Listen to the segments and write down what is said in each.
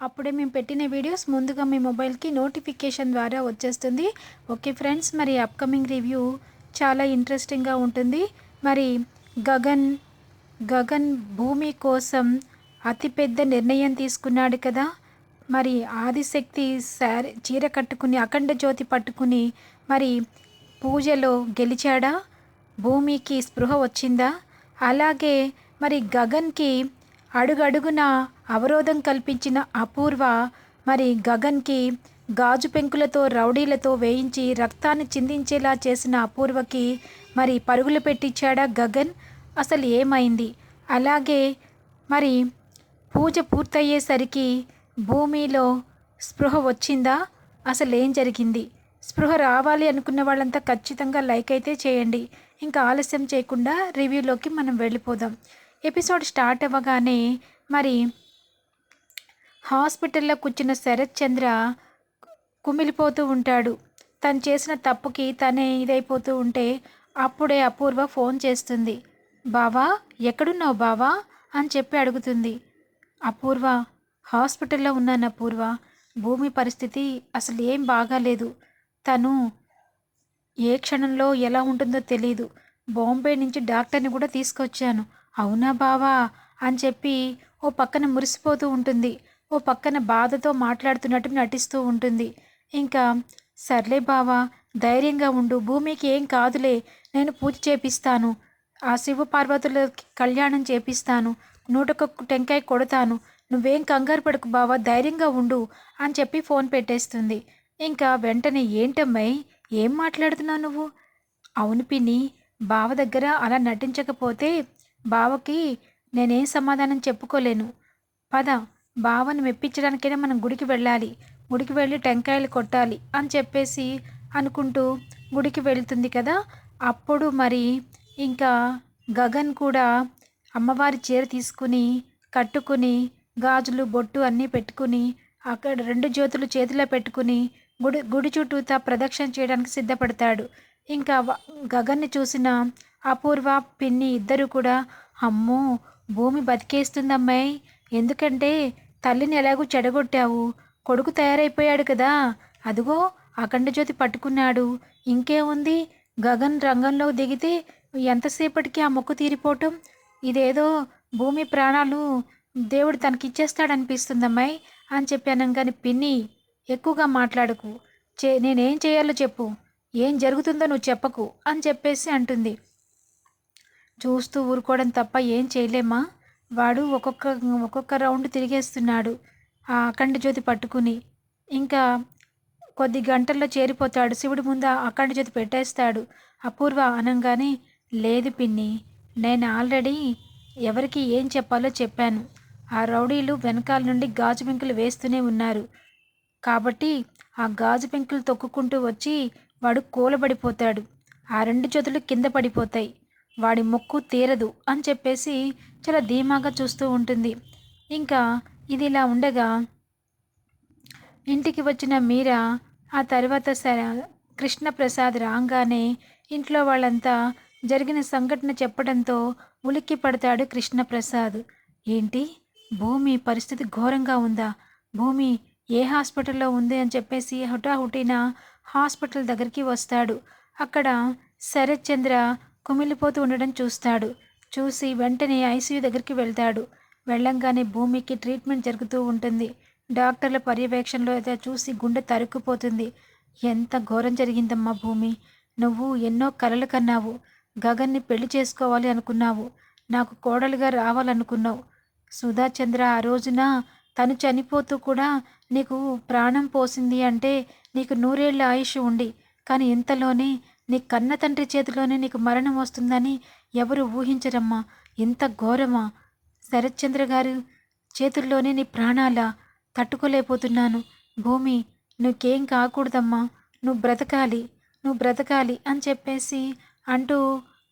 అప్పుడే మేము పెట్టిన వీడియోస్ ముందుగా మీ మొబైల్కి నోటిఫికేషన్ ద్వారా వచ్చేస్తుంది. ఓకే ఫ్రెండ్స్ మరి అప్కమింగ్ రివ్యూ చాలా ఇంట్రెస్టింగ్గా ఉంటుంది. మరి గగన్ గగన్ భూమి కోసం అతిపెద్ద నిర్ణయం తీసుకున్నాడు కదా. మరి ఆదిశక్తి శారీ చీర కట్టుకుని అఖండ జ్యోతి పట్టుకుని మరి పూజలో గెలిచాడా? భూమికి స్పృహ వచ్చిందా? అలాగే మరి గగన్కి అడుగడుగున అవరోధం కల్పించిన అపూర్వ మరి గగన్కి గాజు పెంకులతో రౌడీలతో వేయించి రక్తాన్ని చిందించేలా చేసిన అపూర్వకి మరి పరుగులు పెట్టించాడా గగన్? అసలు ఏమైంది? అలాగే మరి పూజ పూర్తయ్యేసరికి భూమిలో స్పృహ వచ్చిందా? అసలు ఏం జరిగింది? స్పృహ రావాలి అనుకున్న వాళ్ళంతా ఖచ్చితంగా లైక్ అయితే చేయండి. ఇంకా ఆలస్యం చేయకుండా రివ్యూలోకి మనం వెళ్ళిపోదాం. ఎపిసోడ్ స్టార్ట్ అవ్వగానే మరి హాస్పిటల్లో కూర్చున్న శరత్ చంద్ర కుమిలిపోతూ ఉంటాడు. తను చేసిన తప్పుకి తనే ఇదైపోతూ ఉంటే అప్పుడే అపూర్వ ఫోన్ చేస్తుంది. బావా ఎక్కడున్నావు బావా? అని చెప్పి అడుగుతుంది. అపూర్వ హాస్పిటల్లో ఉన్నాను అపూర్వ. భూమి పరిస్థితి అసలు ఏం బాగాలేదు. తను ఏ క్షణంలో ఎలా ఉంటుందో తెలియదు బాంబే నుంచి డాక్టర్ని కూడా తీసుకొచ్చాను. అవునా బావా? అని చెప్పి ఓ పక్కన మురిసిపోతూ ఉంటుంది. ఓ పక్కన బాధతో మాట్లాడుతున్నట్టు నటిస్తూ ఉంటుంది. ఇంకా సర్లే బావా ధైర్యంగా ఉండు. భూమికి ఏం కాదులే. నేను పూజ చేపిస్తాను. ఆ శివ పార్వతుల కళ్యాణం చేపిస్తాను. నూటొక్క టెంకాయ కొడతాను. నువ్వేం కంగారు పడకు బావా ధైర్యంగా ఉండు అని చెప్పి ఫోన్ పెట్టేస్తుంది. ఇంకా వెంటనే ఏంటమ్మాయి? ఏం మాట్లాడుతున్నావు నువ్వు? అవును పిన్ని బావ దగ్గర అలా నటించకపోతే బావకి నేనేం సమాధానం చెప్పుకోలేను. పద బావను మెప్పించడానికైనా మనం గుడికి వెళ్ళాలి. గుడికి వెళ్ళి టెంకాయలు కొట్టాలి అని చెప్పేసి అనుకుంటూ గుడికి వెళ్తుంది కదా. అప్పుడు మరి ఇంకా గగన్ కూడా అమ్మవారి చీర తీసుకుని కట్టుకుని గాజులు బొట్టు అన్నీ పెట్టుకుని అక్కడ రెండు జ్యోతులు చేతిలో పెట్టుకుని గుడి గుడి చుట్టూతా ప్రదక్షిణ చేయడానికి సిద్ధపడతాడు. ఇంకా గగన్ని చూసిన అపూర్వ పిన్ని ఇద్దరు కూడా అమ్మో భూమి బతికేస్తుందమ్మాయి. ఎందుకంటే తల్లిని ఎలాగో చెడగొట్టావు? కొడుకు తయారైపోయాడు కదా. అదిగో అఖండ జ్యోతి పట్టుకున్నాడు. ఇంకేముంది గగన్ రంగంలో దిగితే ఎంతసేపటికి ఆ మొక్కు తీరిపోవటం? ఇదేదో భూమి ప్రాణాలు దేవుడు తనకిచ్చేస్తాడనిపిస్తుందమ్మాయి అని చెప్పాను కానీ పిన్ని ఎక్కువగా మాట్లాడకు. చే నేనేం చేయాలో చెప్పు. ఏం జరుగుతుందో నువ్వు చెప్పకు అని చెప్పేసి అంటుంది. చూస్తూ ఊరుకోవడం తప్ప ఏం చేయలేమా? వాడు ఒక్కొక్క ఒక్కొక్క రౌండ్ తిరిగేస్తున్నాడు ఆ అఖండ జ్యోతి పట్టుకుని. ఇంకా కొద్ది గంటల్లో చేరిపోతాడు. శివుడి ముందు ఆ అఖండ జ్యోతి పెట్టేస్తాడు. అపూర్వ అనంగానే లేదు పిన్ని నేను ఆల్రెడీ ఎవరికి ఏం చెప్పాలో చెప్పాను. ఆ రౌడీలు వెనకాల నుండి గాజు పెంకులు వేస్తూనే ఉన్నారు. కాబట్టి ఆ గాజు పెంకులు తొక్కుకుంటూ వచ్చి వాడు కూలబడిపోతాడు. ఆ రెండు చేతులు కింద పడిపోతాయి. వాడి మొక్కు తీరదు అని చెప్పేసి చాలా ధీమాగా చూస్తూ ఉంటుంది. ఇంకా ఇది ఇలా ఉండగా ఇంటికి వచ్చిన మీరా ఆ తర్వాత సర కృష్ణప్రసాద్ రాగానే ఇంట్లో వాళ్ళంతా జరిగిన సంఘటన చెప్పడంతో ఉలిక్కి పడతాడు కృష్ణప్రసాద్. ఏంటి? భూమి పరిస్థితి ఘోరంగా ఉందా? భూమి ఏ హాస్పిటల్లో ఉంది అని చెప్పేసి హుటాహుటిన హాస్పిటల్ దగ్గరికి వస్తాడు. అక్కడ శరత్ చంద్ర కుమిలిపోతూ ఉండడం చూస్తాడు. చూసి వెంటనే ఐసీయూ దగ్గరికి వెళ్తాడు. వెళ్ళంగానే భూమికి ట్రీట్మెంట్ జరుగుతూ ఉంటుంది. డాక్టర్ల పర్యవేక్షణలో అయితే చూసి గుండె తరుక్కుపోతుంది. ఎంత ఘోరం జరిగిందమ్మా భూమి. నువ్వు ఎన్నో కలలు కన్నావు. గగన్ని పెళ్ళి చేసుకోవాలి అనుకున్నావు. నాకు కోడలుగా రావాలనుకున్నావు. సుధా చంద్ర ఆ రోజున తను చనిపోతూ కూడా నీకు ప్రాణం పోసింది అంటే నీకు నూరేళ్ళ ఆయుష్ ఉండి కానీ ఇంతలోనే నీ కన్న తండ్రి చేతిలోనే నీకు మరణం వస్తుందని ఎవరు ఊహించరమ్మా? ఇంత ఘోరమా? శరత్చంద్ర గారు చేతుల్లోనే నీ ప్రాణాలా తట్టుకోలేకపోతున్నాను. భూమి నువ్వేం కాకూడదమ్మా. నువ్వు బ్రతకాలి నువ్వు బ్రతకాలి అని చెప్పేసి అంటూ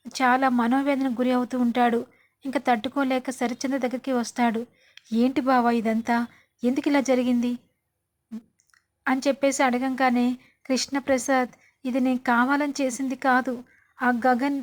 చాలా మనోవేదనకు గురి అవుతూ ఉంటాడు. ఇంకా తట్టుకోలేక శరత్చంద్ర దగ్గరికి వస్తాడు. ఏంటి బావా ఇదంతా? ఎందుకు ఇలా జరిగింది? అని చెప్పేసి అడగంగానే కృష్ణప్రసాద్ ఇది నేను కావాలని చేసింది కాదు. ఆ గగన్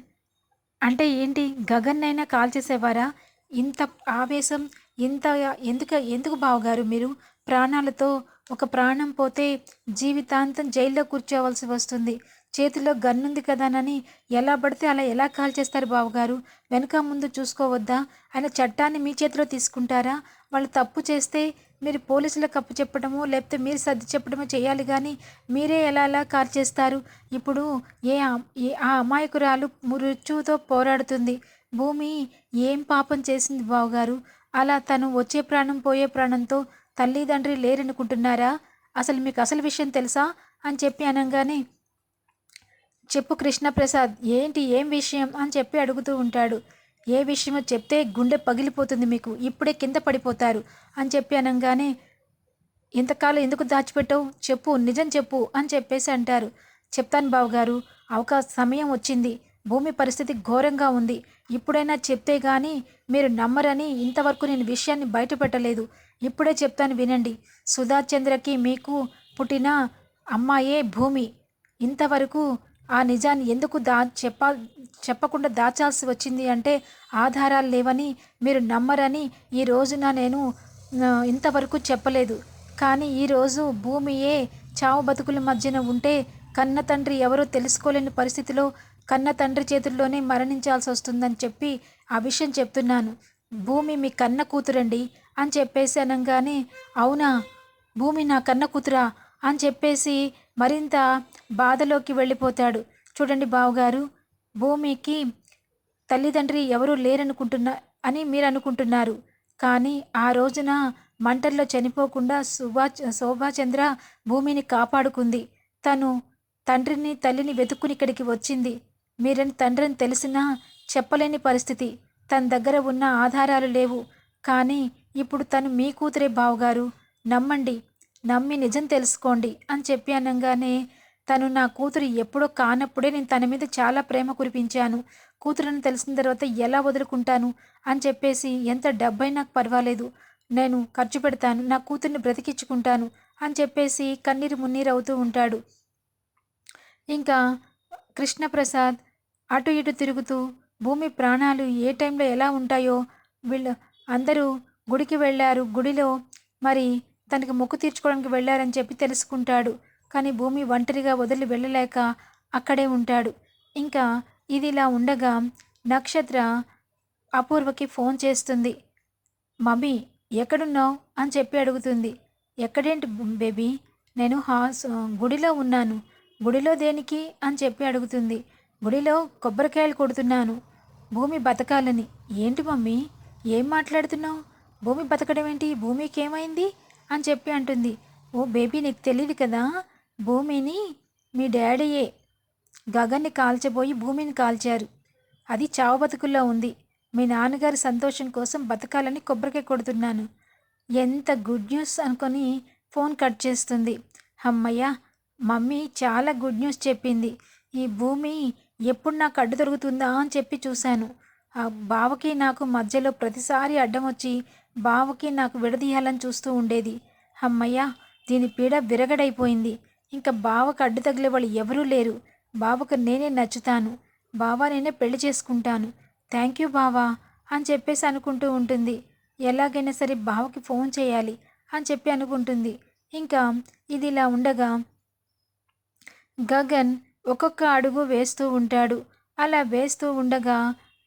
అంటే ఏంటి? గగన్నైనా కాల్ చేసేవారా? ఇంత ఆవేశం ఇంత ఎందుకు ఎందుకు బావగారు మీరు? ప్రాణాలతో ఒక ప్రాణం పోతే జీవితాంతం జైల్లో కూర్చోవలసి వస్తుంది. చేతిలో గన్నుంది కదానని ఎలా పడితే అలా ఎలా కాల్ చేస్తారు బావగారు? వెనక ముందు చూసుకోవద్దా? ఆయన చట్టాన్ని మీ చేతిలో తీసుకుంటారా? వాళ్ళు తప్పు చేస్తే మీరు పోలీసులకు అప్పు చెప్పడమో లేకపోతే మీరు సర్ది చెప్పడమో చేయాలి కానీ మీరే ఎలా ఎలా కాల్ చేస్తారు? ఇప్పుడు ఏ అమ్- ఏ ఆ అమాయకురాలు మృత్యువుతో పోరాడుతుంది. భూమి ఏం పాపం చేసింది బావగారు? అలా తను వచ్చే ప్రాణం పోయే ప్రాణంతో తల్లిదండ్రి లేరనుకుంటున్నారా? అసలు మీకు అసలు విషయం తెలుసా? అని చెప్పి అనగానే చెప్పు కృష్ణప్రసాద్ ఏంటి ఏం విషయం? అని చెప్పి అడుగుతూ ఉంటాడు. ఏ విషయమో చెప్తే గుండె పగిలిపోతుంది మీకు ఇప్పుడే కింద పడిపోతారు అని చెప్పి అనగానే ఇంతకాలం ఎందుకు దాచిపెట్టావు? చెప్పు నిజం చెప్పు అని చెప్పేసి అంటారు. చెప్తాను బావగారు అవకాశ సమయం వచ్చింది భూమి పరిస్థితి ఘోరంగా ఉంది. ఇప్పుడైనా చెప్తే గాని మీరు నమ్మరని ఇంతవరకు నేను విషయాన్ని బయటపెట్టలేదు. ఇప్పుడే చెప్తాను వినండి. సుధాచంద్రకి మీకు పుట్టిన అమ్మాయే భూమి. ఇంతవరకు ఆ నిజాన్ని ఎందుకు దా చెప్ప చెప్పకుండా దాచాల్సి వచ్చింది అంటే ఆధారాలు లేవని మీరు నమ్మరని ఈ రోజున నేను ఇంతవరకు చెప్పలేదు. కానీ ఈరోజు భూమియే చావు బతుకుల మధ్యన ఉంటే కన్న తండ్రి ఎవరో తెలుసుకోలేని పరిస్థితిలో కన్న తండ్రి చేతుల్లోనే మరణించాల్సి వస్తుందని చెప్పి ఆ విషయం చెప్తున్నాను. భూమి మీ కన్న కూతురండి అని చెప్పేసి అనగానే అవునా? భూమి నా కన్న కూతురా? అని చెప్పేసి మరింత బాధలోకి వెళ్ళిపోతాడు. చూడండి బావగారు భూమికి తల్లిదండ్రి ఎవరూ లేరనుకుంటున్నా అని మీరు అనుకుంటున్నారు కానీ ఆ రోజున మంటల్లో చనిపోకుండా సుభా శోభాచంద్ర భూమిని కాపాడుకుంది. తను తండ్రిని తల్లిని వెతుక్కుని ఇక్కడికి వచ్చింది. మీరని తండ్రిని తెలిసినా చెప్పలేని పరిస్థితి. తన దగ్గర ఉన్న ఆధారాలు లేవు. కానీ ఇప్పుడు తను మీ కూతురే బావగారు. నమ్మండి నమ్మి నిజం తెలుసుకోండి అని చెప్పి అనగానే తను నా కూతురు ఎప్పుడో కానప్పుడే నేను తన మీద చాలా ప్రేమ కురిపించాను. కూతురని తెలిసిన తర్వాత ఎలా వదులుకుంటాను అని చెప్పేసి ఎంత డబ్బైనా పర్వాలేదు. నేను ఖర్చు పెడతాను నా కూతుర్ని బ్రతికించుకుంటాను అని చెప్పేసి కన్నీరు మున్నీరు అవుతూ ఉంటాడు. ఇంకా కృష్ణప్రసాద్ అటు ఇటు తిరుగుతూ భూమి ప్రాణాలు ఏ టైంలో ఎలా ఉంటాయో వీళ్ళు అందరూ గుడికి వెళ్ళారు. గుడిలో మరి తనకి మొక్కు తీర్చుకోవడానికి వెళ్ళారని చెప్పి తెలుసుకుంటాడు. కానీ భూమి ఒంటరిగా వదిలి వెళ్ళలేక అక్కడే ఉంటాడు. ఇంకా ఇది ఇలా ఉండగా నక్షత్ర అపూర్వకి ఫోన్ చేస్తుంది. మమ్మీ ఎక్కడున్నావు? అని చెప్పి అడుగుతుంది. ఎక్కడేంటి బేబీ? నేను హాస్ గుడిలో ఉన్నాను. గుడిలో దేనికి? అని చెప్పి అడుగుతుంది. గుడిలో కొబ్బరికాయలు కొడుతున్నాను. భూమి బతకాలని. ఏంటి మమ్మీ? ఏం మాట్లాడుతున్నావు? భూమి బతకడం ఏంటి భూమికి ఏమైంది అని చెప్పి అంటుంది. ఓ బేబీ నీకు తెలియదు కదా? భూమిని మీ డాడీయే గగన్ని కాల్చబోయి భూమిని కాల్చారు. అది చావు బతుకుల్లో ఉంది. మీ నాన్నగారి సంతోషం కోసం బతకాలని కొబ్బరికాయ కొడుతున్నాను. ఎంత గుడ్ న్యూస్ అనుకొని ఫోన్ కట్ చేస్తుంది. అమ్మయ్య మమ్మీ చాలా గుడ్ న్యూస్ చెప్పింది. ఈ భూమి ఎప్పుడు నాకు అడ్డు దొరుకుతుందా అని చెప్పి చూశాను. ఆ బావకి నాకు మధ్యలో ప్రతిసారి అడ్డం వచ్చి బావకి నాకు విడదీయాలని చూస్తూ ఉండేది. అమ్మయ్య దీని పీడ విరగడైపోయింది. ఇంకా బావకు అడ్డు తగిలే వాళ్ళు ఎవరూ లేరు. బావకు నేనే నచ్చుతాను. బావా నేనే పెళ్ళి చేసుకుంటాను. థ్యాంక్ యూ బావా అని చెప్పేసి అనుకుంటూ ఉంటుంది. ఎలాగైనా సరే బావకి ఫోన్ చేయాలి అని చెప్పి అనుకుంటుంది. ఇంకా ఇది ఇలా ఉండగా గగన్ ఒక్కొక్క అడుగు వేస్తూ ఉంటాడు. అలా వేస్తూ ఉండగా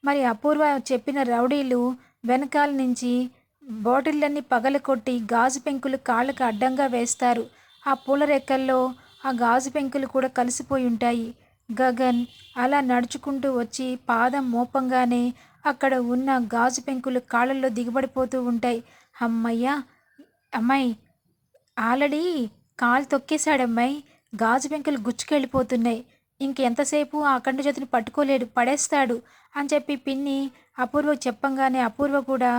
మరి అపూర్వ చెప్పిన రౌడీలు వెనకాల నుంచి బాటిళ్ళన్నీ పగలకొట్టి గాజు పెంకులు కాళ్ళకు అడ్డంగా వేస్తారు. ఆ పూల రెక్కల్లో ఆ గాజు పెంకులు కూడా కలిసిపోయి ఉంటాయి. గగన్ అలా నడుచుకుంటూ వచ్చి పాదం మోపంగానే అక్కడ ఉన్న గాజు పెంకులు కాళ్ళల్లో దిగబడిపోతూ ఉంటాయి. అమ్మయ్య! అమ్మాయి! ఆల్రెడీ కాలు తొక్కేశాడమ్మాయి. గాజు పెంకులు గుచ్చుకెళ్ళిపోతున్నాయి. ఇంకెంతసేపు ఆ అఖండ చేతిని పట్టుకోలేడు పడేస్తాడు అని చెప్పి పిన్ని అపూర్వ చెప్పంగానే అపూర్వ కూడా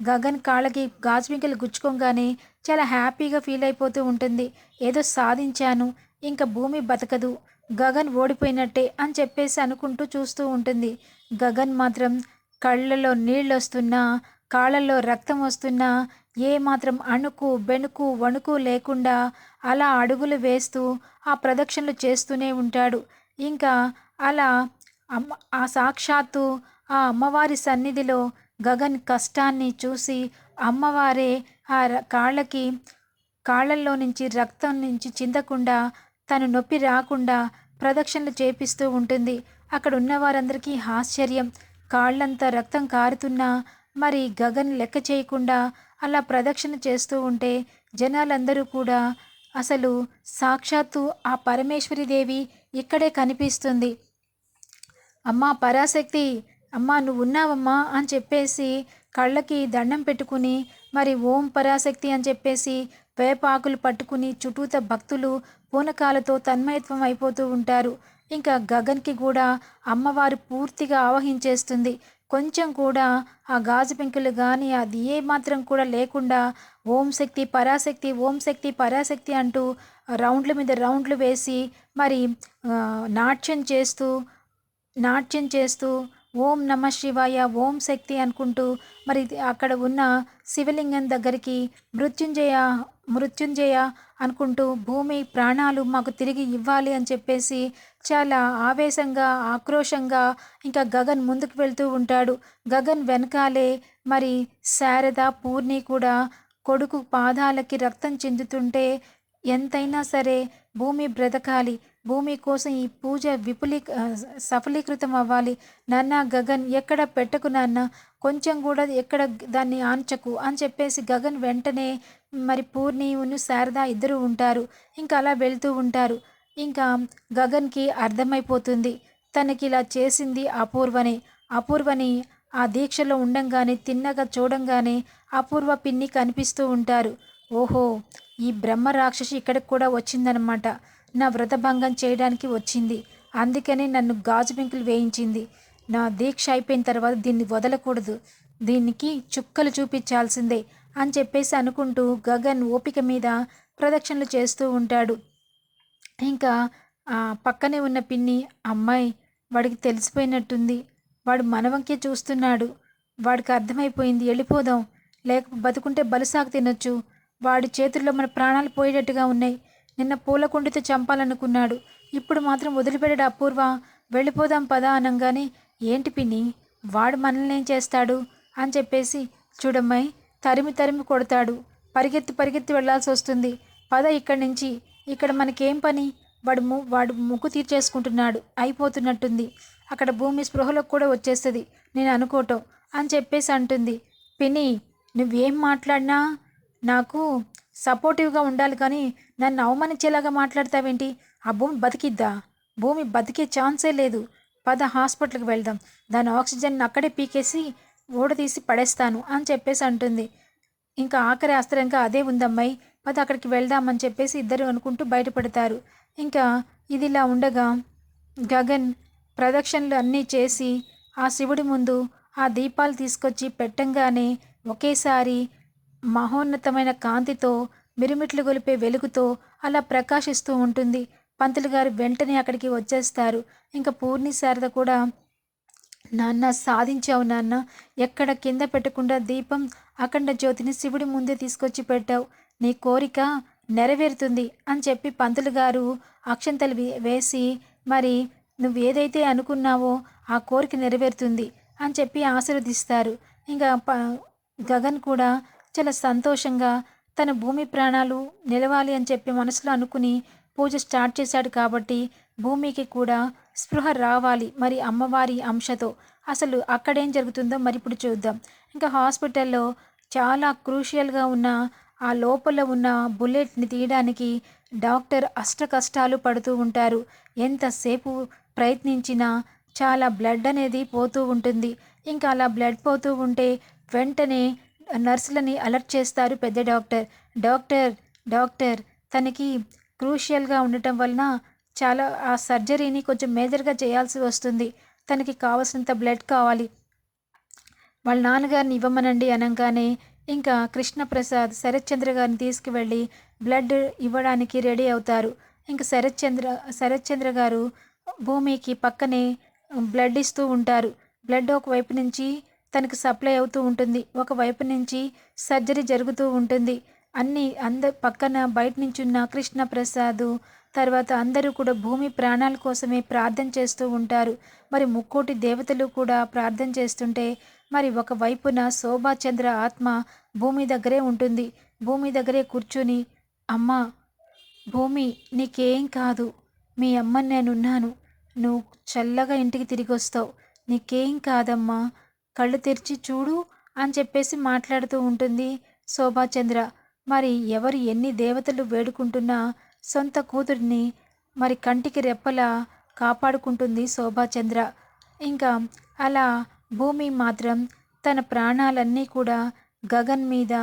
గగన్ కాళ్ళకి గాజు గుచ్చుకోగానే చాలా హ్యాపీగా ఫీల్ అయిపోతూ ఉంటుంది. ఏదో సాధించాను ఇంకా భూమి బతకదు గగన్ ఓడిపోయినట్టే అని చెప్పేసి అనుకుంటూ చూస్తూ ఉంటుంది. గగన్ మాత్రం కళ్ళలో నీళ్ళు వస్తున్నా కాళ్ళల్లో రక్తం వస్తున్నా ఏ మాత్రం అణుకు బెణుకు వణుకు లేకుండా అలా అడుగులు వేస్తూ ఆ ప్రదక్షిణలు చేస్తూనే ఉంటాడు. ఇంకా అలా అమ్మ ఆ సాక్షాత్తు ఆ అమ్మవారి సన్నిధిలో గగన్ కష్టాన్ని చూసి అమ్మవారే ఆ ర- కాళ్ళకి కాళ్ళల్లో నుంచి రక్తం నుంచి చిందకుండా తను నొప్పి రాకుండా ప్రదక్షిణలు చేపిస్తూ ఉంటుంది. అక్కడ ఉన్న వారందరికీ ఆశ్చర్యం. కాళ్ళంతా రక్తం కారుతున్నా మరి గగన్ లెక్క చేయకుండా అలా ప్రదక్షిణ చేస్తూ ఉంటే జనాలందరూ కూడా అసలు సాక్షాత్తు ఆ పరమేశ్వరి ఇక్కడే కనిపిస్తుంది. అమ్మా పరాశక్తి! అమ్మా నువ్వు ఉన్నావమ్మా అని చెప్పేసి కళ్ళకి దండం పెట్టుకుని మరి ఓం పరాశక్తి అని చెప్పేసి వేపాకులు పట్టుకుని చుట్టూత భక్తులు పూనకాలతో తన్మయత్వం అయిపోతూ ఉంటారు. ఇంకా గగన్కి కూడా అమ్మవారు పూర్తిగా ఆవహించేస్తుంది. కొంచెం కూడా ఆ గాజు పెంకులు కానీ అది ఏ మాత్రం కూడా లేకుండా ఓం శక్తి పరాశక్తి ఓం శక్తి పరాశక్తి అంటూ రౌండ్ల మీద రౌండ్లు వేసి మరి నాట్యం చేస్తూ నాట్యం చేస్తూ ఓం నమ శివాయ ఓం శక్తి అనుకుంటూ మరి అక్కడ ఉన్న శివలింగం దగ్గరికి మృత్యుంజయ మృత్యుంజయ అనుకుంటూ భూమి ప్రాణాలు మాకు తిరిగి ఇవ్వాలి అని చెప్పేసి చాలా ఆవేశంగా ఆక్రోషంగా ఇంకా గగన్ ముందుకు వెళ్తూ ఉంటాడు. గగన్ వెనకాలే మరి శారద పూర్ణి కూడా కొడుకు పాదాలకి రక్తం చెందుతుంటే ఎంతైనా సరే భూమి బ్రతకాలి. భూమి కోసం ఈ పూజ విపులీ సఫలీకృతం అవ్వాలి. నాన్న గగన్ ఎక్కడ పెట్టకు నాన్న? కొంచెం కూడా ఎక్కడ దాన్ని ఆంచకు? అని చెప్పేసి గగన్ వెంటనే మరి పూర్ణిను శారద ఇద్దరు ఉంటారు. ఇంకా అలా వెళ్తూ ఉంటారు. ఇంకా గగన్కి అర్థమైపోతుంది. తనకి ఇలా చేసింది అపూర్వనే. అపూర్వని ఆ దీక్షలో ఉండంగానే తిన్నగా చూడంగానే అపూర్వ పిన్ని కనిపిస్తూ ఉంటారు. ఓహో ఈ బ్రహ్మ రాక్షసి ఇక్కడికి కూడా వచ్చిందనమాట. నా వ్రతభంగం చేయడానికి వచ్చింది. అందుకనే నన్ను గాజు పెంకులు వేయించింది. నా దీక్ష అయిపోయిన తర్వాత దీన్ని వదలకూడదు. దీనికి చుక్కలు చూపించాల్సిందే అని చెప్పేసి అనుకుంటూ గగన్ ఓపిక మీద ప్రదక్షిణలు చేస్తూ ఉంటాడు. ఇంకా పక్కనే ఉన్న పిన్ని అమ్మాయి వాడికి తెలిసిపోయినట్టుంది. వాడు మనవంకే చూస్తున్నాడు. వాడికి అర్థమైపోయింది వెళ్ళిపోదాం. లేక బతుకుంటే బలుసాకు తినొచ్చు. వాడి చేతుల్లో మన ప్రాణాలు పోయేటట్టుగా ఉన్నాయి. నిన్న పూలకుండితో చంపాలనుకున్నాడు. ఇప్పుడు మాత్రం వదిలిపెట్టాడు అపూర్వ. వెళ్ళిపోదాం పదా అనగానే ఏంటి పిన్ని? వాడు మనల్ని ఏం చేస్తాడు? అని చెప్పేసి చూడమ్మాయి తరిమి తరిమి కొడతాడు. పరిగెత్తి పరిగెత్తి వెళ్ళాల్సి వస్తుంది. పద ఇక్కడి నుంచి. ఇక్కడ మనకేం పని? వాడు ము వాడు ముక్కు తీర్చేసుకుంటున్నాడు. అయిపోతున్నట్టుంది. అక్కడ భూమి స్పృహలోకి కూడా వచ్చేస్తుంది. నేను అనుకోవటం అని చెప్పేసి అంటుంది. పిన్ని నువ్వేం మాట్లాడినా? నాకు సపోర్టివ్గా ఉండాలి కానీ నన్ను అవమానించేలాగా మాట్లాడతావేంటి? ఆ భూమి బతికిద్దా? భూమి బతికే ఛాన్సే లేదు. పద హాస్పిటల్కి వెళ్దాం. దాని ఆక్సిజన్ అక్కడే పీకేసి ఓడతీసి పడేస్తాను అని చెప్పేసి అంటుంది. ఇంకా ఆఖరి అస్త్రంగా అదే ఉందమ్మాయి. పద అక్కడికి వెళ్దామని చెప్పేసి ఇద్దరు అనుకుంటూ బయటపడతారు. ఇంకా ఇది ఇలా ఉండగా గగన్ ప్రదక్షిణలు అన్నీ చేసి ఆ శివుడి ముందు ఆ దీపాలు తీసుకొచ్చి పెట్టంగానే ఒకేసారి మహోన్నతమైన కాంతితో మిరుమిట్లు గొలిపే వెలుగుతో అలా ప్రకాశిస్తూ ఉంటుంది. పంతులు గారు వెంటనే అక్కడికి వచ్చేస్తారు. ఇంకా పూర్ణి శారద కూడా నాన్న సాధించావు నాన్న. ఎక్కడ కింద పెట్టకుండా దీపం అఖండ జ్యోతిని శివుడి ముందే తీసుకొచ్చి పెట్టావు. నీ కోరిక నెరవేరుతుంది అని చెప్పి పంతులు గారు అక్షంతలు వేసి మరి నువ్వు ఏదైతే అనుకున్నావో ఆ కోరిక నెరవేరుతుంది అని చెప్పి ఆశీర్వదిస్తారు. ఇంకా గగన్ కూడా చాలా సంతోషంగా తన భూమి ప్రాణాలు నిలవాలి అని చెప్పి మనసులో అనుకుని పూజ స్టార్ట్ చేశాడు కాబట్టి భూమికి కూడా స్పృహ రావాలి. మరి అమ్మవారి అంశతో అసలు అక్కడేం జరుగుతుందో మరి ఇప్పుడు చూద్దాం. ఇంకా హాస్పిటల్లో చాలా క్రూషియల్గా ఉన్న ఆ లోపల ఉన్న బుల్లెట్ని తీయడానికి డాక్టర్ అష్ట కష్టాలు పడుతూ ఉంటారు. ఎంతసేపు ప్రయత్నించినా చాలా బ్లడ్ అనేది పోతూ ఉంటుంది. ఇంకా అలా బ్లడ్ పోతూ ఉంటే వెంటనే నర్సులని అలర్ట్ చేస్తారు పెద్ద డాక్టర్. డాక్టర్ డాక్టర్ తనకి క్రూషియల్గా ఉండటం వలన చాలా ఆ సర్జరీని కొంచెం మేజర్గా చేయాల్సి వస్తుంది. తనకి కావాల్సినంత బ్లడ్ కావాలి. వాళ్ళ నాన్నగారిని ఇవ్వమనండి అనగానే ఇంకా కృష్ణప్రసాద్ శరత్చంద్ర గారిని తీసుకువెళ్ళి బ్లడ్ ఇవ్వడానికి రెడీ అవుతారు. ఇంకా శరత్చంద్ర శరత్చంద్ర గారు భూమికి పక్కనే బ్లడ్ ఇస్తూ ఉంటారు. బ్లడ్ ఒకవైపు నుంచి తనకు సప్లై అవుతూ ఉంటుంది. ఒకవైపు నుంచి సర్జరీ జరుగుతూ ఉంటుంది. అన్ని అంద పక్కన బయట నుంచి ఉన్న కృష్ణ తర్వాత అందరూ కూడా భూమి ప్రాణాల కోసమే ప్రార్థన చేస్తూ ఉంటారు. మరి ముక్కోటి దేవతలు కూడా ప్రార్థన చేస్తుంటే మరి ఒకవైపున శోభాచంద్ర ఆత్మ భూమి దగ్గరే ఉంటుంది. భూమి దగ్గరే కూర్చుని అమ్మా భూమి నీకేం కాదు. మీ అమ్మని నేనున్నాను. నువ్వు చల్లగా ఇంటికి తిరిగి వస్తావు నీకేం కాదమ్మా. కళ్ళు తెరిచి చూడు అని చెప్పేసి మాట్లాడుతూ ఉంటుంది శోభాచంద్ర. మరి ఎవరు ఎన్ని దేవతలు వేడుకుంటున్నా సొంత కూతురిని మరి కంటికి రెప్పలా కాపాడుకుంటుంది శోభాచంద్ర. ఇంకా అలా భూమి మాత్రం తన ప్రాణాలన్నీ కూడా గగన్ మీద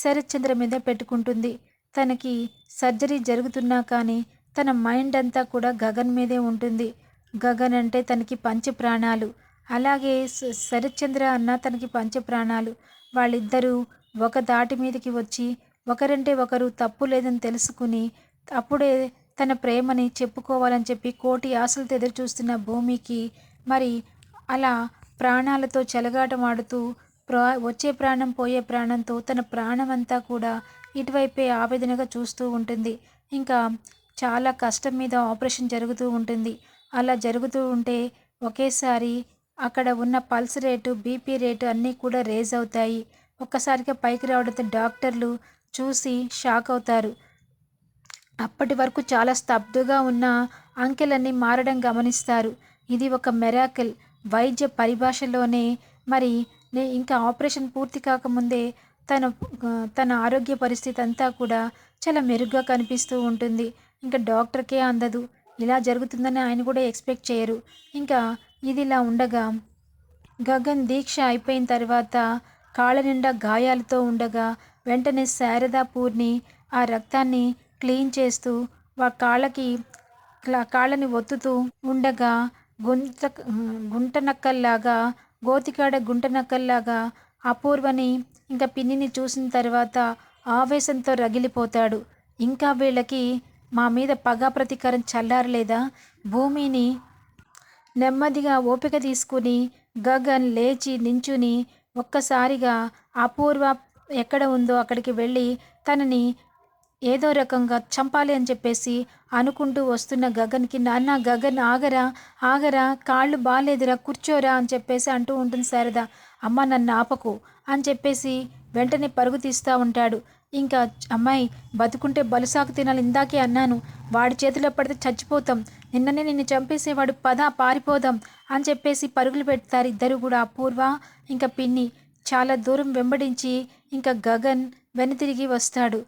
శరత్చంద్ర మీద పెట్టుకుంటుంది. తనకి సర్జరీ జరుగుతున్నా కానీ తన మైండ్ అంతా కూడా గగన్ మీదే ఉంటుంది. గగన్ అంటే తనకి పంచ ప్రాణాలు అలాగే శరత్చంద్ర అన్న తనకి పంచప్రాణాలు. వాళ్ళిద్దరూ ఒక దాటి మీదకి వచ్చి ఒకరంటే ఒకరు తప్పు లేదని తెలుసుకుని అప్పుడే తన ప్రేమని చెప్పుకోవాలని చెప్పి కోటి ఆశలతో ఎదురు చూస్తున్న భూమికి మరి అలా ప్రాణాలతో చెలగాటమాడుతూ ప్రా వచ్చే ప్రాణం పోయే ప్రాణంతో తన ప్రాణం అంతా కూడా ఇటువైపే ఆవేదనగా చూస్తూ ఉంటుంది. ఇంకా చాలా కష్టం మీద ఆపరేషన్ జరుగుతూ ఉంటుంది. అలా జరుగుతూ ఉంటే ఒకేసారి అక్కడ ఉన్న పల్స్ రేటు బీపీ రేటు అన్నీ కూడా రేజ్ అవుతాయి. ఒక్కసారిగా పైకి రావడంతో డాక్టర్లు చూసి షాక్ అవుతారు. అప్పటి వరకు చాలా స్తబ్దుగా ఉన్న అంకెలన్నీ మారడం గమనిస్తారు. ఇది ఒక మెరాకిల్. వైద్య పరిభాషలోనే మరి నే- ఇంకా ఆపరేషన్ పూర్తి కాకముందే తన తన ఆరోగ్య పరిస్థితి అంతా కూడా చాలా మెరుగ్గా కనిపిస్తూ ఉంటుంది. ఇంకా డాక్టర్కే అందదు. ఇలా జరుగుతుందని ఆయన కూడా ఎక్స్పెక్ట్ చేయరు. ఇంకా ఇదిలా ఉండగా గగన్ దీక్ష అయిపోయిన తర్వాత కాళ్ళ నిండా గాయాలతో ఉండగా వెంటనే శారదా పూర్ణి ఆ రక్తాన్ని క్లీన్ చేస్తూ వా కాళ్ళకి క్లా- కాళ్ళని ఒత్తుతూ ఉండగా గుంట గుంటనక్కల్లాగా గోతికాడ గుంటనక్కల్లాగా అపూర్వని ఇంకా పిన్నిని చూసిన తర్వాత ఆవేశంతో రగిలిపోతాడు. ఇంకా వీళ్ళకి మా మీద పగా ప్రతీకారం చల్లారలేదా? భూమిని నెమ్మదిగా ఓపిక తీసుకుని గగన్ లేచి నించుని ఒక్కసారిగా అపూర్వ ఎక్కడ ఉందో అక్కడికి వెళ్ళి తనని ఏదో రకంగా చంపాలి అని చెప్పేసి అనుకుంటూ వస్తున్న గగన్కి నాన్న గగన్ ఆగరా ఆగరా కాళ్ళు బాగాలేదురా కూర్చోరా అని చెప్పేసి అంటూ ఉంటుంది శారద. అమ్మ నన్ను ఆపకు అని చెప్పేసి వెంటనే పరుగు తీస్తూ ఉంటాడు. ఇంకా అమ్మాయి బతుకుంటే బలుసాకు తినాలి ఇందాకే అన్నాను. వాడి చేతిలో పడితే చచ్చిపోతాం. నిన్ననే నిన్ను చంపేసేవాడు పద పారిపోదాం అని చెప్పేసి పరుగులు పెడతారు ఇద్దరు కూడా అపూర్వ ఇంకా పిన్ని. చాలా దూరం వెంబడించి ఇంకా గగన్ వెనుతిరిగి వస్తాడు.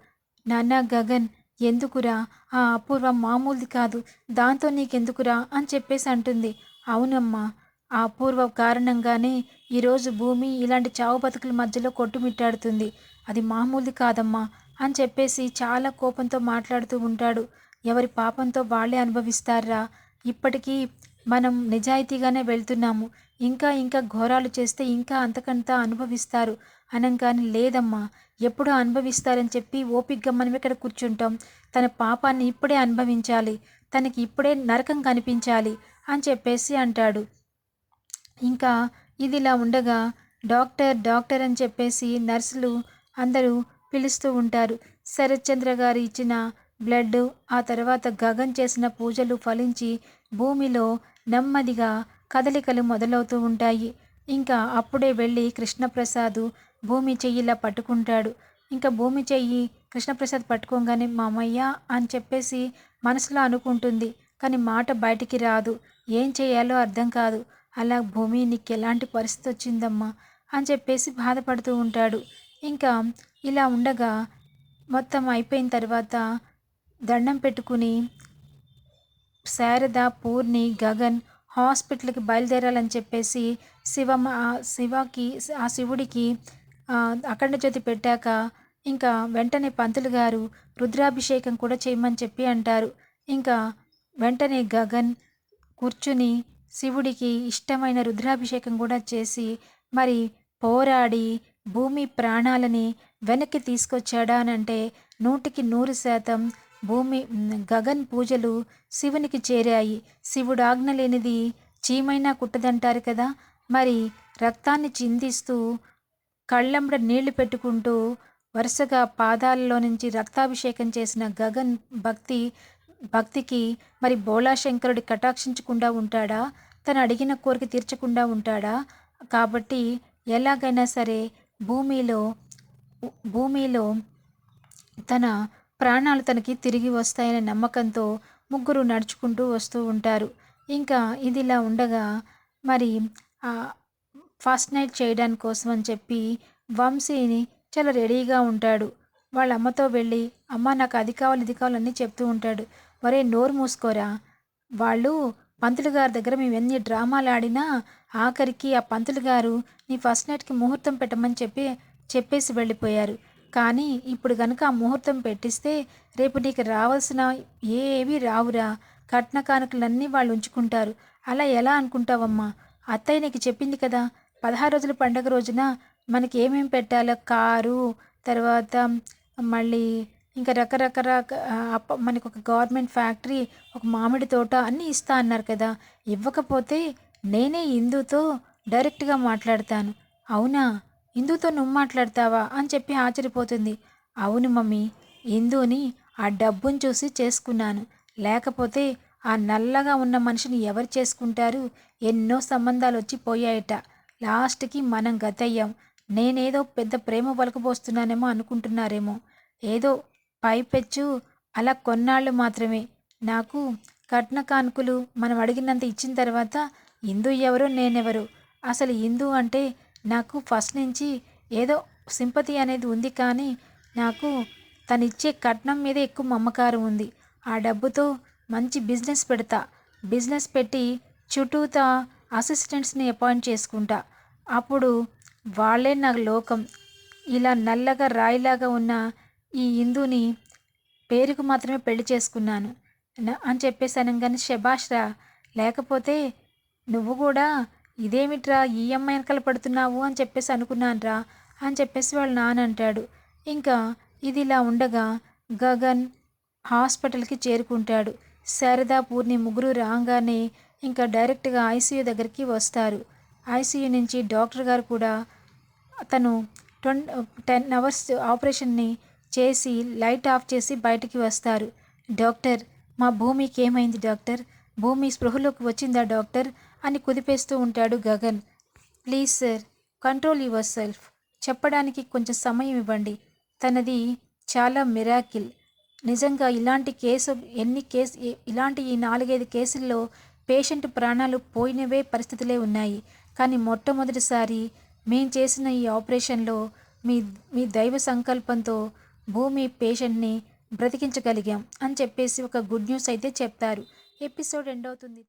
నాన్న గగన్ ఎందుకురా? ఆ అపూర్వ మామూలుది కాదు. దాంతో నీకెందుకురా? అని చెప్పేసి అంటుంది. అవునమ్మా ఆ అపూర్వ కారణంగానే ఈరోజు భూమి ఇలాంటి చావు బతుకుల మధ్యలో కొట్టుమిట్టాడుతుంది. అది మామూలుది కాదమ్మా అని చెప్పేసి చాలా కోపంతో మాట్లాడుతూ ఉంటాడు. ఎవరి పాపంతో వాళ్ళే అనుభవిస్తారా? ఇప్పటికీ మనం నిజాయితీగానే వెళ్తున్నాము. ఇంకా ఇంకా ఘోరాలు చేస్తే ఇంకా అంతకంతా అనుభవిస్తారు. అనంగాని లేదమ్మా ఎప్పుడూ అనుభవిస్తారని చెప్పి ఓపిగ్గా మనం ఇక్కడ కూర్చుంటాం. తన పాపాన్ని ఇప్పుడే అనుభవించాలి. తనకి ఇప్పుడే నరకం కనిపించాలి అని చెప్పేసి అంటాడు. ఇంకా ఇదిలా ఉండగా డాక్టర్ డాక్టర్ అని చెప్పేసి నర్సులు అందరూ పిలుస్తూ ఉంటారు. శరత్చంద్ర గారు ఇచ్చిన బ్లడ్ ఆ తర్వాత గగన్ చేసిన పూజలు ఫలించి భూమిలో నెమ్మదిగా కదలికలు మొదలవుతూ ఉంటాయి. ఇంకా అప్పుడే వెళ్ళి కృష్ణప్రసాద్ భూమి చెయ్యిలా పట్టుకుంటాడు. ఇంకా భూమి చెయ్యి కృష్ణప్రసాద్ పట్టుకోగానే మామయ్య అని చెప్పేసి మనసులో అనుకుంటుంది. కానీ మాట బయటికి రాదు. ఏం చేయాలో అర్థం కాదు. అలా భూమి నీకు ఎలాంటి పరిస్థితి వచ్చిందమ్మా అని చెప్పేసి బాధపడుతూ ఉంటాడు. ఇంకా ఇలా ఉండగా మొత్తం అయిపోయిన తర్వాత దండం పెట్టుకుని శారద పూర్ణి గగన్ హాస్పిటల్కి బయలుదేరాలని చెప్పేసి శివమ్మ ఆ శివకి ఆ శివుడికి అఖండ జ్యోతి పెట్టాక ఇంకా వెంటనే పంతులు గారు రుద్రాభిషేకం కూడా చేయమని చెప్పి అంటారు. ఇంకా వెంటనే గగన్ కూర్చుని శివుడికి ఇష్టమైన రుద్రాభిషేకం కూడా చేసి మరి పోరాడి భూమి ప్రాణాలని వెనక్కి తీసుకొచ్చాడా అని అంటే నూటికి నూరు శాతం భూమి గగన్ పూజలు శివునికి చేరాయి. శివుడు ఆజ్ఞ లేనిది చీమైనా కుట్టదంటారు కదా. మరి రక్తాన్ని చిందిస్తూ కళ్ళంబడ నీళ్ళు పెట్టుకుంటూ వరుసగా పాదాలలో నుంచి రక్తాభిషేకం చేసిన గగన్ భక్తి భక్తికి మరి బోళాశంకరుడి కటాక్షించకుండా ఉంటాడా? తను అడిగిన కోరిక తీర్చకుండా ఉంటాడా? కాబట్టి ఎలాగైనా సరే భూమిలో భూమిలో తన ప్రాణాలు తనకి తిరిగి వస్తాయనే నమ్మకంతో ముగ్గురు నడుచుకుంటూ వస్తూ ఉంటారు. ఇంకా ఇదిలా ఉండగా మరి ఫస్ట్ నైట్ చేయడానికి కోసం అని చెప్పి వంశీని చాలా రెడీగా ఉంటాడు. వాళ్ళ అమ్మతో వెళ్ళి అమ్మ నాకు అది కావాలి ఇది కావాలని చెప్తూ ఉంటాడు. వరే నోరు మూసుకోరా. వాళ్ళు పంతులు గారి దగ్గర మేము ఎన్ని డ్రామాలు ఆడినా ఆఖరికి ఆ పంతులు గారు నీ ఫస్ట్ నైట్కి ముహూర్తం పెట్టమని చెప్పి చెప్పేసి వెళ్ళిపోయారు. కానీ ఇప్పుడు కనుక ఆ ముహూర్తం పెట్టిస్తే రేపు నీకు రావాల్సిన ఏవి రావురా. కట్న కానుకలన్నీ వాళ్ళు ఉంచుకుంటారు. అలా ఎలా అనుకుంటావమ్మా? అత్తయ్య నీకు చెప్పింది కదా పదహారు రోజుల పండగ రోజున మనకి ఏమేమి పెట్టాలో కారు తర్వాత మళ్ళీ ఇంకా రకరకరక అప్ప మనకు ఒక గవర్నమెంట్ ఫ్యాక్టరీ ఒక మామిడి తోట అన్నీ ఇస్తా అన్నారు కదా. ఇవ్వకపోతే నేనే ఇందుతో డైరెక్ట్గా మాట్లాడతాను. అవునా? ఇందుతో నువ్వు మాట్లాడతావా? అని చెప్పి ఆశ్చర్యపోతుంది. అవును మమ్మీ ఇందుని ఆ డబ్బును చూసి చేసుకున్నాను. లేకపోతే ఆ నల్లగా ఉన్న మనిషిని ఎవరు చేసుకుంటారు? ఎన్నో సంబంధాలు వచ్చి పోయాయట. లాస్ట్కి మనం గతయ్యాం. నేనేదో పెద్ద ప్రేమ పలకబోస్తున్నానేమో అనుకుంటున్నారేమో. ఏదో పైపెచ్చు. అలా కొన్నాళ్ళు మాత్రమే. నాకు కట్న కానుకలు మనం అడిగినంత ఇచ్చిన తర్వాత ఇందు ఎవరు నేనెవరు? అసలు ఇందు అంటే నాకు ఫస్ట్ నుంచి ఏదో సింపతి అనేది ఉంది కానీ నాకు తనిచ్చే కట్నం మీద ఎక్కువ మమ్మకారం ఉంది. ఆ డబ్బుతో మంచి బిజినెస్ పెడతా. బిజినెస్ పెట్టి చుట్టూతా అసిస్టెంట్స్ని అపాయింట్ చేసుకుంటా. అప్పుడు వాళ్ళే నాకు లోకం. ఇలా నల్లగా రాయిలాగా ఉన్న ఈ హిందూని పేరుకు మాత్రమే పెళ్ళి చేసుకున్నాను. అని చెప్పేసి అనగానే శభాష్రా లేకపోతే నువ్వు కూడా ఇదేమిట్రా ఈ అమ్మాయి వెనకాల పడుతున్నావు అని చెప్పేసి అనుకున్నానురా అని చెప్పేసి వాళ్ళ నాన్న అంటాడు. ఇంకా ఇది ఇలా ఉండగా గగన్ హాస్పిటల్కి చేరుకుంటాడు. శారదా పూర్ణి ముగ్గురు రాగానే ఇంకా డైరెక్ట్గా ఐసీయూ దగ్గరికి వస్తారు. ఐసీయూ నుంచి డాక్టర్ గారు కూడా తను ట్వం టెన్ అవర్స్ ఆపరేషన్ని చేసి లైట్ ఆఫ్ చేసి బయటికి వస్తారు. డాక్టర్ మా భూమికి ఏమైంది డాక్టర్? భూమి స్పృహలోకి వచ్చిందా డాక్టర్? అని కుదిపేస్తూ ఉంటాడు Gagan. Please sir control yourself. చెప్పడానికి కొంచెం సమయం ఇవ్వండి. తనది చాలా మిరాకిల్. నిజంగా ఇలాంటి కేసు ఎన్ని కేసు ఇలాంటి ఈ నాలుగైదు కేసుల్లో పేషెంట్ ప్రాణాలు పోయినవే పరిస్థితులే ఉన్నాయి. కానీ మొట్టమొదటిసారి మేం చేసిన ఈ ఆపరేషన్లో మీ మీ దైవ సంకల్పంతో భూమి పేషెంట్ని బ్రతికించగలిగాం అని చెప్పేసి ఒక గుడ్ న్యూస్ అయితే చెప్తారు. ఎపిసోడ్ ఎండ్ అవుతుంది.